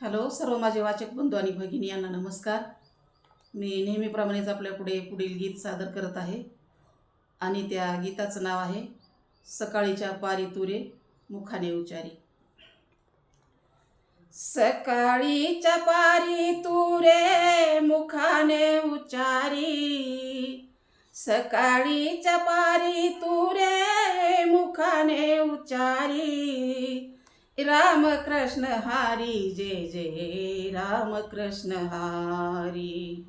Hello सर्व माझे वाचक बंधू आणि भगिनी यांना नमस्कार. मी नेहमीप्रमाणेच आपल्या पुढे पुढील गीत सादर करत आहे आणि त्या गीताचं नाव आहे सकाळीच्या पारी तुरे मुखाने उचारी. सकाळीच्या पारी तुरे मुखाने उच्चारी सकाळीच्या पारी तुरे मुखाने उचारी. रामकृष्ण हरी जय जय रामकृष्ण हरी।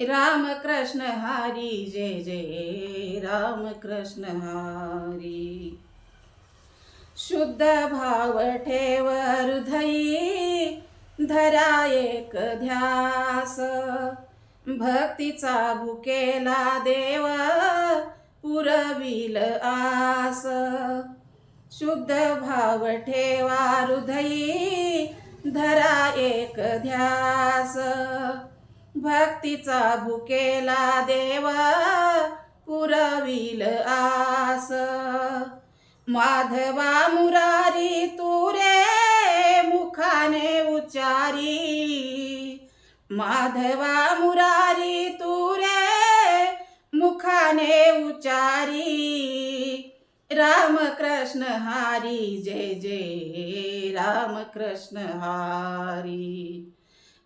रामकृष्ण हरी जय जय रामकृष्ण हरी। शुद्ध भाव ठेव हृदयी धरा एक ध्यास। भक्तीचा भुकेला देव पुरविल आस। शुद्ध भाव ठेवा हृदयी धरा एक ध्यास. भक्तीचा भुकेला देवा पुरविल आस. माधवा मुरारी तुरे मुखाने उच्चारी. माधवा मुरारी तुरे मुखाने उच्चारी. राम कृष्ण हरी जय जय हारी। हरी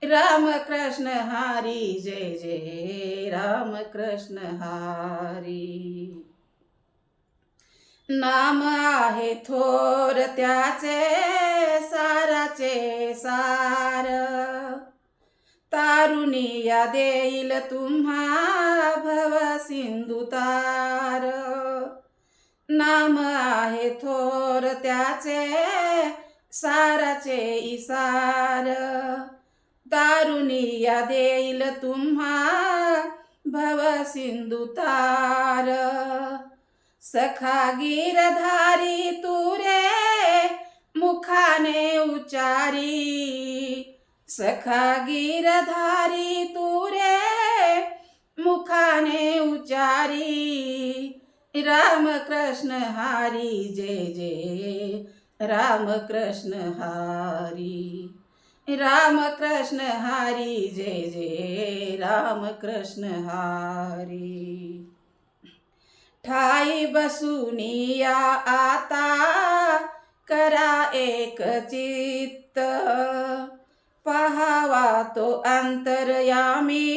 रामकृष्ण हरी जय जय रामकृष्ण हरी। नाम आहे थोर त्याचे साराचे सार। तारुणिया देईल तुम्हा भव सिंधुता। नाम आहे थोर त्याचे साराचे इसार. दारुनिया देईल तुम्हा भव सिंधु तार. सखा गिरधारी तुरे मुखाने उच्चारी सखा गिरधारी तुरे मुखाने राम रामकृष्ण हरी जय जय रामकृष्ण हरी। रामकृष्ण हरी जय जय रामकृष्ण हरी। ठाई बसुनिया आता करा एक चित्त। पहावा तो अंतरयामी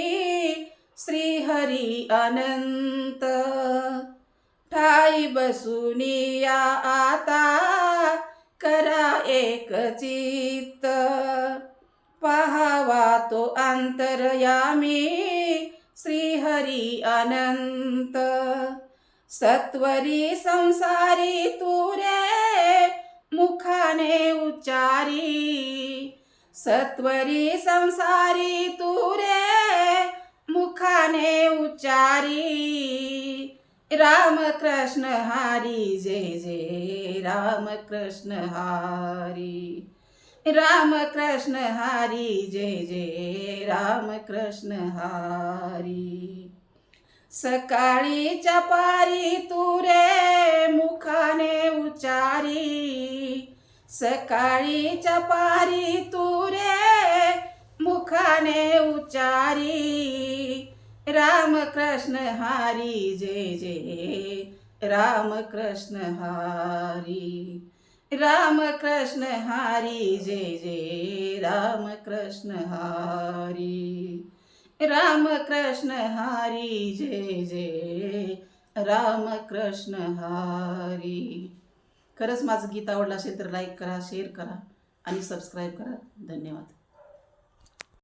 श्रीहरी अनंत। ठाई बसुनिया आता करा एक चित्त पहावा तो अंतरयामी श्रीहरी अनंत. सत्वरी संसारी तुरे मुखाने उच्चारी. सत्वरी संसारी तुरे मुखाने उच्चारी. रामकृष्ण हरी जय जय रामकृष्ण हरी। रामकृष्ण हरी जय जय रामकृष्ण हरी। सकाळीच्या पारी तुरे मुखाने उच्चारी सकाळीच्या पारी तुरे मुखाने उच्चारी रामकृष्ण हरी जय जय। रामकृष्ण हरी रामकृष्ण हरी जय जय। रामकृष्ण हरी रामकृष्ण हरी जय जय। रामकृष्ण हरी। खरंच माझं गीत आवडलं असेल तर लाईक करा शेअर करा आणि सबस्क्राईब करा. धन्यवाद.